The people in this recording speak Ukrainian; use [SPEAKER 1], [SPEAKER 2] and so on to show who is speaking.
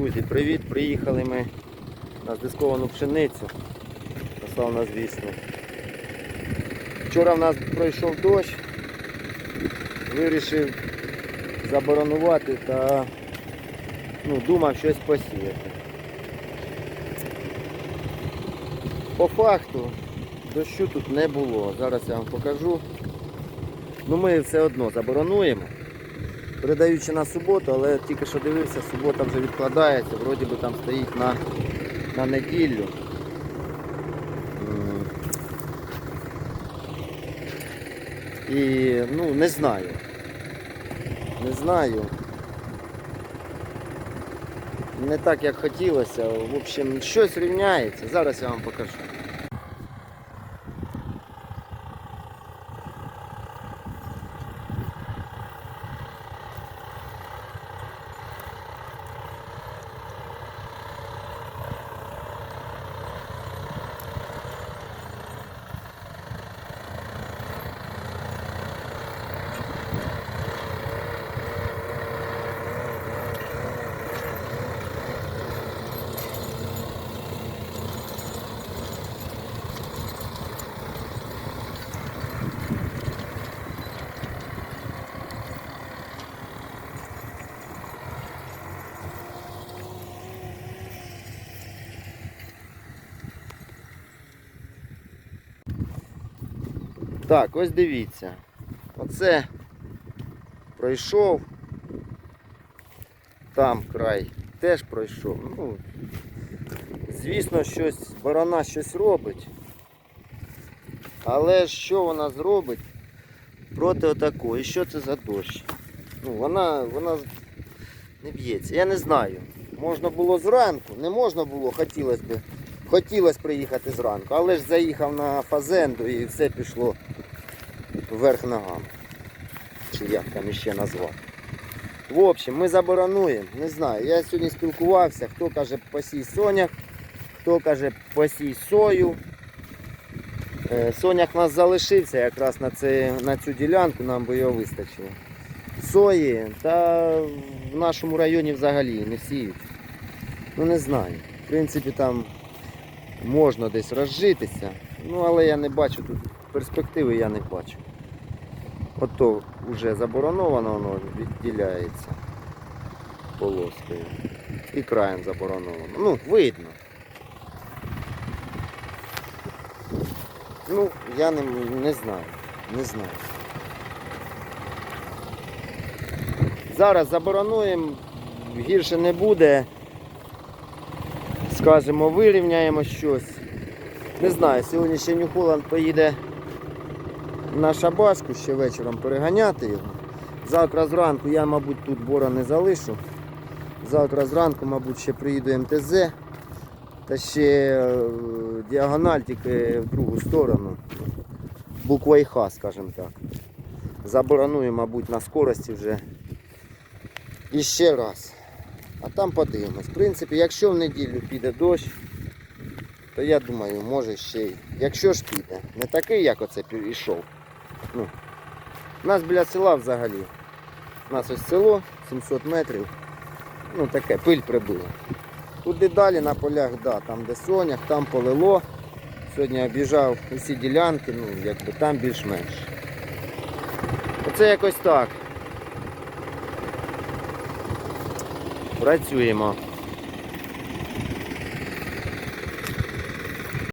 [SPEAKER 1] Друзі, привіт! Приїхали ми на здисковану пшеницю. Послав на звісно. Вчора в нас пройшов дощ, вирішив заборонувати та ну, думав щось посіяти. По факту дощу тут не було. Зараз я вам покажу. Ну ми все одно заборонуємо. Передаючи на суботу, але тільки що дивився, субота вже відкладається, вроді би там стоїть на, на неділю. І ну не знаю. Не знаю. Не так як хотілося. В общем, щось рівняється. Зараз я вам покажу. Так, ось дивіться. Оце пройшов. Там край теж пройшов. Ну, звісно, щось, борона щось робить. Але що вона зробить проти отакої? Що це за дощ? Ну, вона, вона не б'ється. Я не знаю. Можна було зранку, не можна було, хотілося б. Хотілося приїхати зранку, але ж заїхав на фазенду і все пішло вверх ногами. Чи як там іще назвати. В общем, ми заборонуємо. Не знаю. Я сьогодні спілкувався, хто каже посій сонях, хто каже посій сою. Е, Сонях у нас залишився якраз на, це, на цю ділянку, нам би його вистачило. Сої та в нашому районі взагалі не сіють. Ну не знаю. В принципі, там можна десь розжитися, ну але я не бачу тут перспективи, я не бачу. Ото вже забороновано, воно відділяється полоскою. І краєм забороновано. Ну, видно. Ну, я не, не знаю. Не знаю. Зараз заборонуємо, гірше не буде. Скажемо, вирівняємо щось. Не знаю, сьогодні ще Нью Холланд поїде на шабашку ще вечором переганяти його. Завтра зранку я, мабуть, тут бора не залишу. Завтра зранку, мабуть, ще приїду МТЗ та ще е, діагональ тільки в другу сторону. Буква Х, скажімо так. Забороную, мабуть, на скорості вже. І ще раз. А там подивимось. В принципі, якщо в неділю піде дощ, то я думаю, може ще й. Якщо ж піде, не такий, як оце пішов. Ну, у нас біля села взагалі. У нас ось село 700 метрів. Ну таке, пиль прибила. Туди далі на полях, да, там де сонях, там полило. Сьогодні об'їжджав усі ділянки, ну якби там більш-менш. Оце якось так. Працюємо.